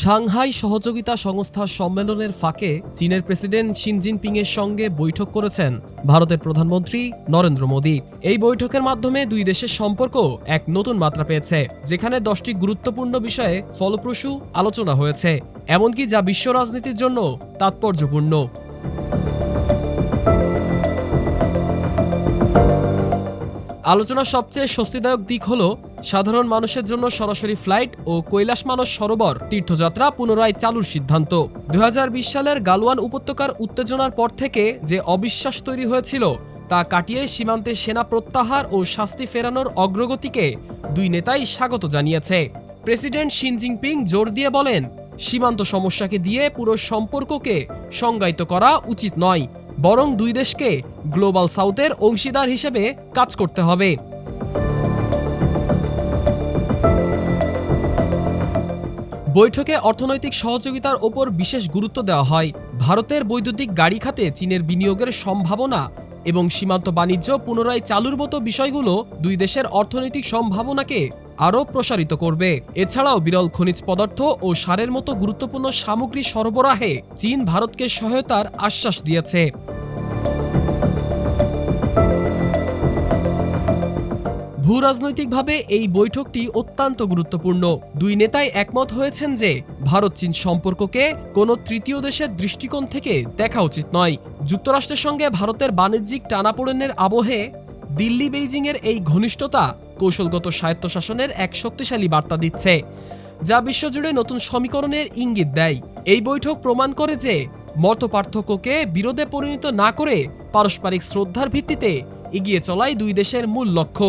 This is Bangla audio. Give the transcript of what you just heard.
সাংহাই সহযোগিতা সংস্থার সম্মেলনের ফাঁকে চীনের প্রেসিডেন্ট শিন জিনপিং এর সঙ্গে বৈঠক করেছেন ভারতের প্রধানমন্ত্রী নরেন্দ্র মোদী। এই বৈঠকের মাধ্যমে দুই দেশের সম্পর্ক এক নতুন মাত্রা পেয়েছে, যেখানে দশটি গুরুত্বপূর্ণ বিষয়ে ফলপ্রসূ আলোচনা হয়েছে, এমনকি যা বিশ্ব রাজনীতির জন্য তাৎপর্যপূর্ণ। আলোচনার সবচেয়ে স্বস্তিদায়ক দিক হল, সাধারণ মানুষের জন্য সরাসরি ফ্লাইট ও কৈলাস মানস সরোবর তীর্থযাত্রা পুনরায় চালুর সিদ্ধান্ত। দু হাজার বিশ সালের গালওয়ান উপত্যকার উত্তেজনার পর থেকে যে অবিশ্বাস তৈরি হয়েছিল, তা কাটিয়ে সীমান্তে সেনা প্রত্যাহার ও শাস্তি ফেরানোর অগ্রগতিকে দুই নেতাই স্বাগত জানিয়েছে। প্রেসিডেন্ট জিনপিং জোর দিয়ে বলেন, সীমান্ত সমস্যাকে দিয়ে পুরো সম্পর্ককে সংজ্ঞায়িত করা উচিত নয়। বরং দুই দেশকে গ্লোবাল সাউথের অংশীদার হিসেবে কাজ করতে হবে। বৈঠকে অর্থনৈতিক সহযোগিতার ওপর বিশেষ গুরুত্ব দেওয়া হয়। ভারতের বৈদ্যুতিক গাড়ি খাতে চীনের বিনিয়োগের সম্ভাবনা এবং সীমান্ত বাণিজ্য পুনরায় চালুর মতো বিষয়গুলো দুই দেশের অর্থনৈতিক সম্ভাবনাকে আরও প্রসারিত করবে। এছাড়াও বিরল খনিজ পদার্থ ও সারের মতো গুরুত্বপূর্ণ সামগ্রী সরবরাহে চীন ভারতকে সহায়তার আশ্বাস দিয়েছে। ভূরাজনৈতিকভাবে এই বৈঠকটি অত্যন্ত গুরুত্বপূর্ণ। দুই নেতাই একমত হয়েছেন যে ভারত চীন সম্পর্ককে কোনো তৃতীয় দেশের দৃষ্টিকোণ থেকে দেখা উচিত নয়। যুক্তরাষ্ট্রের সঙ্গে ভারতের বাণিজ্যিক টানাপোড়েনের আবহে দিল্লি বেইজিংয়ের এই ঘনিষ্ঠতা কৌশলগত স্বায়ত্তশাসনের এক শক্তিশালী বার্তা দিচ্ছে, যা বিশ্বজুড়ে নতুন সমীকরণের ইঙ্গিত দেয়। এই বৈঠক প্রমাণ করে যে মত পার্থক্যকে বিরোধে পরিণত না করে পারস্পরিক শ্রদ্ধার ভিত্তিতে এগিয়ে চলাই দুই দেশের মূল লক্ষ্য।